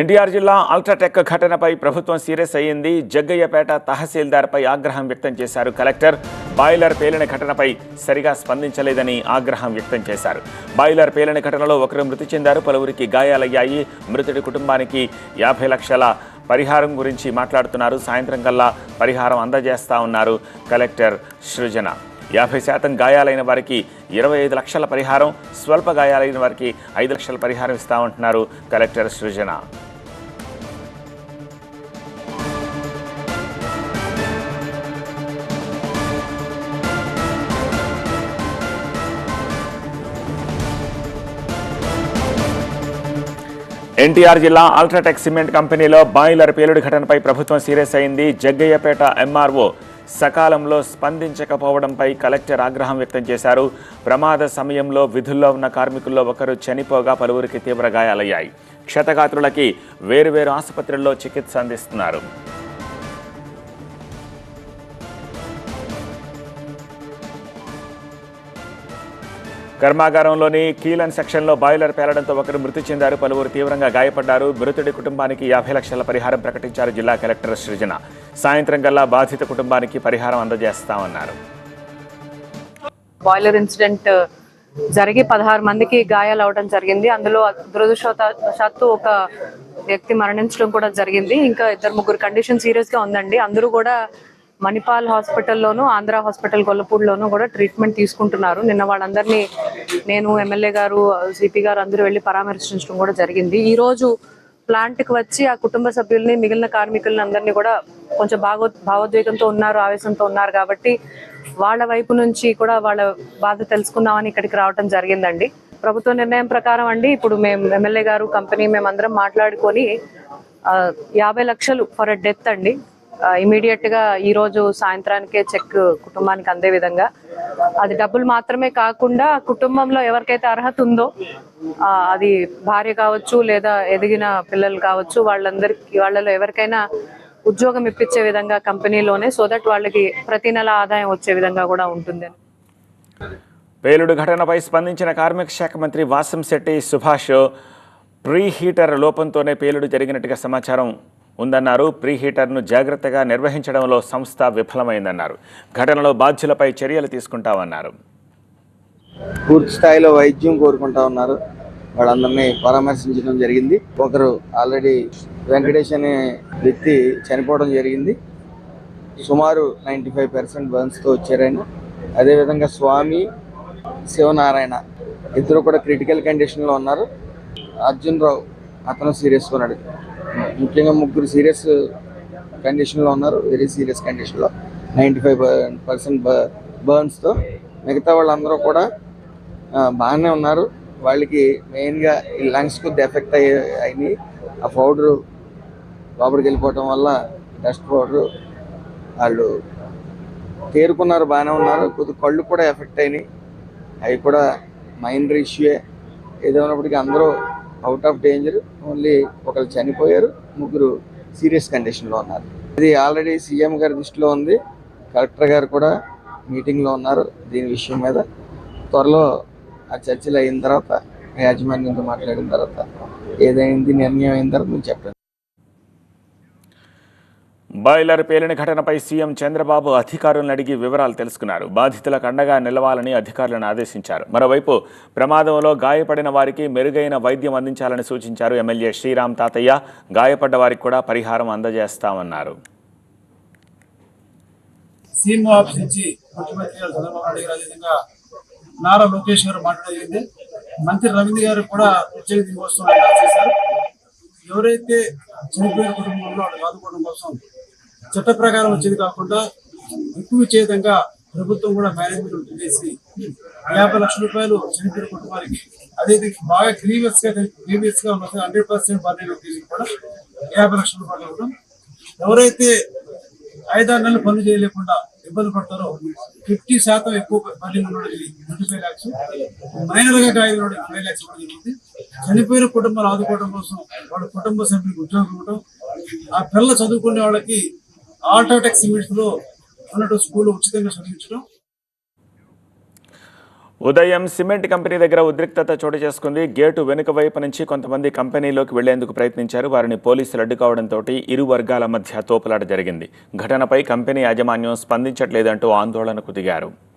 ఎన్టీఆర్ జిల్లా అల్ట్రాటెక్ ఘటనపై ప్రభుత్వం సీరియస్ అయ్యింది. జగ్గయ్యపేట తహసీల్దార్పై ఆగ్రహం వ్యక్తం చేశారు కలెక్టర్. బాయిలర్ పేలిన ఘటనపై సరిగా స్పందించలేదని ఆగ్రహం వ్యక్తం చేశారు. బాయిలర్ పేలిన ఘటనలో ఒకరు మృతి చెందారు. పలువురికి గాయాలయ్యాయి. మృతుడి కుటుంబానికి యాభై లక్షల పరిహారం గురించి మాట్లాడుతున్నారు. సాయంత్రం కల్లా పరిహారం అందజేస్తా ఉన్నారు కలెక్టర్ సృజన. యాభై శాతం గాయాలైన వారికి ఇరవై ఐదు లక్షల పరిహారం స్వల్ప గాయాలైన వారికి ఐదు లక్షల పరిహారం ఇస్తామంటున్నారు కలెక్టర్ సృజన. ఎన్టీఆర్ జిల్లా అల్ట్రాటెక్ సిమెంట్ కంపెనీలో బాయిలర్ పేలుడు ఘటనపై ప్రభుత్వం సీరియస్ అయింది. జగ్గయ్యపేట ఎంఆర్ఓ సకాలంలో స్పందించకపోవడంపై కలెక్టర్ ఆగ్రహం వ్యక్తం చేశారు. ప్రమాద సమయంలో విధుల్లో ఉన్న కార్మికుల్లో ఒకరు చనిపోగా పలువురికి తీవ్ర గాయాలయ్యాయి. క్షతగాత్రులకి వేరువేరు ఆసుపత్రుల్లో చికిత్స అందిస్తున్నారు. కర్మాగారంలోని కీలన్ సెక్షన్లో బాయిలర్ పేలడంతో ఒకరు మృతి చెందారు. పలువురు తీవ్రంగా గాయపడ్డారు. మృతుడి కుటుంబానికి యాభై లక్షల పరిహారం ప్రకటించారు జిల్లా కలెక్టర్ సృజన. సాయంత్రం కల్లా బాధిత కుటుంబానికి పరిహారం అందజేస్తామన్నారు. బాయిలర్ ఇన్సిడెంట్ జరిగి పదహారు మందికి గాయాలు అవడం జరిగింది. అందులో దురదృష్టవశాత్తు ఒక వ్యక్తి మరణించడం కూడా జరిగింది. ఇంకా ఇద్దరు ముగ్గురు కండిషన్ సీరియస్గా ఉందండి. అందరూ కూడా మణిపాల్ హాస్పిటల్లోను ఆంధ్ర హాస్పిటల్ గొల్లపూడిలోను కూడా ట్రీట్మెంట్ తీసుకుంటున్నారు. నిన్న వాళ్ళందరినీ నేను ఎమ్మెల్యే గారు సిపి గారు అందరూ వెళ్ళి పరామర్శించడం కూడా జరిగింది. ఈ రోజు ప్లాంట్ వచ్చి ఆ కుటుంబ సభ్యుల్ని మిగిలిన కార్మికుల్ని అందరినీ కూడా కొంచెం భావో భావోద్వేగంతో ఉన్నారు ఆవేశంతో ఉన్నారు కాబట్టి వాళ్ళ వైపు నుంచి కూడా వాళ్ళ బాధ తెలుసుకుందామని ఇక్కడికి రావడం జరిగిందండి. ప్రభుత్వ నిర్ణయం ప్రకారం అండి ఇప్పుడు మేము ఎమ్మెల్యే గారు కంపెనీ మేమందరం మాట్లాడుకొని యాభై లక్షలు ఫర్ డెత్ అండి. ఇమీడియట్గా ఈ రోజు సాయంత్రానికే చెక్ కుటుంబానికి అందే విధంగా. అది డబ్బులు మాత్రమే కాకుండా కుటుంబంలో ఎవరికైతే అర్హత ఉందో అది భార్య కావచ్చు లేదా ఎదిగిన పిల్లలు కావచ్చు వాళ్ళందరికీ వాళ్ళలో ఎవరికైనా ఉద్యోగం ఇప్పించే విధంగా కంపెనీలోనే సో దట్ వాళ్ళకి ప్రతి నెల ఆదాయం వచ్చే విధంగా కూడా ఉంటుంది పేలుడు ఘటనపై స్పందించిన కార్మిక శాఖ మంత్రి వాసం శెట్టి సుభాష్ ప్రీ హీటర్ లోపంతోనే పేలుడు జరిగినట్టుగా సమాచారం. ఉందన్నారు. ప్రీ హీటర్ను జాగ్రత్తగా నిర్వహించడంలో సంస్థ విఫలమైందన్నారు. ఘటనలో బాధ్యులపై చర్యలు తీసుకుంటామన్నారు. పూర్తి స్థాయిలో వైద్యం కోరుకుంటా ఉన్నారు. వాళ్ళందరినీ పరామర్శించడం జరిగింది. ఒకరు ఆల్రెడీ వెంకటేష్ అనే వ్యక్తి చనిపోవడం జరిగింది. సుమారు నైంటీ ఫైవ్ పర్సెంట్ బర్న్స్తో వచ్చారాయన అదేవిధంగా స్వామి శివనారాయణ ఇద్దరు కూడా క్రిటికల్ కండిషన్లో ఉన్నారు. అర్జున్ రావు అతను సీరియస్గా ఉన్నాడు. ముఖ్యంగా ముగ్గురు సీరియస్ కండిషన్లో ఉన్నారు వెరీ సీరియస్ కండిషన్లో. నైంటీ ఫైవ్ పర్సెంట్ బర్న్స్తో మిగతా వాళ్ళందరూ కూడా బాగానే ఉన్నారు. వాళ్ళకి మెయిన్గా ఈ లంగ్స్ కొద్ది ఎఫెక్ట్ అయ్యి అయినాయి. ఆ పౌడరు లోపలికి వెళ్ళిపోవటం వల్ల డస్ట్ పౌడరు వాళ్ళు తేరుకున్నారు బాగానే ఉన్నారు. కొద్ది కళ్ళు కూడా ఎఫెక్ట్ అయినాయి. అవి కూడా మైనర్ ఇష్యూయే ఏదైనప్పటికీ అందరూ అవుట్ ఆఫ్ డేంజర్ ఓన్లీ ఒకరు చనిపోయారు. ముగ్గురు సీరియస్ కండిషన్లో ఉన్నారు. ఇది ఆల్రెడీ సీఎం గారి దృష్టిలో ఉంది. కలెక్టర్ గారు కూడా మీటింగ్లో ఉన్నారు దీని విషయం మీద. త్వరలో ఆ చర్చలు అయిన తర్వాత యాజమాన్యంతో మాట్లాడిన తర్వాత ఏదైంది నిర్ణయం అయిన తర్వాత నేను చెప్పండి. బాయిలర్ పేలిన ఘటనపై సీఎం చంద్రబాబు అధికారులను అడిగి వివరాలు తెలుసుకున్నారు. బాధితులకు అండగా నిలవాలని అధికారులను ఆదేశించారు. మరోవైపు ప్రమాదంలో గాయపడిన వారికి మెరుగైన వైద్యం అందించాలని సూచించారు ఎమ్మెల్యే శ్రీరామ్ తాతయ్య. గాయపడ్డ వారికి కూడా పరిహారం అందజేస్తామన్నారు. నారా లోకేష్ గారు మంత్రి రవీంద్ర గారు కూడా ప్రత్యేక ఎవరైతే చనిపోయిన కుటుంబంలో వాళ్ళని ఆదుకోవడం కోసం చట్ట ప్రకారం వచ్చేది కాకుండా ఎక్కువ చేతంగా ప్రభుత్వం కూడా మేనేజ్మెంట్ చేసి యాభై లక్షల రూపాయలు చనిపోయిన కుటుంబానికి అదే బాగా గ్రీవియస్గా గ్రీవియస్గా ఉన్న హండ్రెడ్ పర్సెంట్ బర్డెన్ కూడా యాభై లక్షల రూపాయలు ఇవ్వడం. ఎవరైతే ఐదారు నెలలు పనులు చేయలేకుండా ఇబ్బంది పడతారో ఫిఫ్టీ శాతం ఎక్కువ బర్నీ ఉన్నోడికి ట్వంటీ ఫైవ్ ల్యాక్స్ మైనర్గా గాయం ఫైవ్ ల్యాక్స్ ఇవ్వడం జరుగుతుంది చనిపోయిన కుటుంబాలు ఆదుకోవడం కోసం వాళ్ళ కుటుంబ సభ్యులకు ఉద్యోగం ఇవ్వడం ఆ పిల్లలు చదువుకునే వాళ్ళకి ఆల్ట్రాటెక్ సిమెంట్స్లో ఉన్నట్టు స్కూల్ ఉచితంగా చదివించడం. ఉదయం సిమెంట్ కంపెనీ దగ్గర ఉద్రిక్తత చోటు చేసుకుంది. గేటు వెనుక వైపు నుంచి కొంతమంది కంపెనీలోకి వెళ్ళేందుకు ప్రయత్నించారు. వారిని పోలీసులు అడ్డుకోవడంతో ఇరు వర్గాల మధ్య తోపులాట జరిగింది. ఘటనపై కంపెనీ యాజమాన్యం స్పందించట్లేదంటూ ఆందోళనకు దిగారు.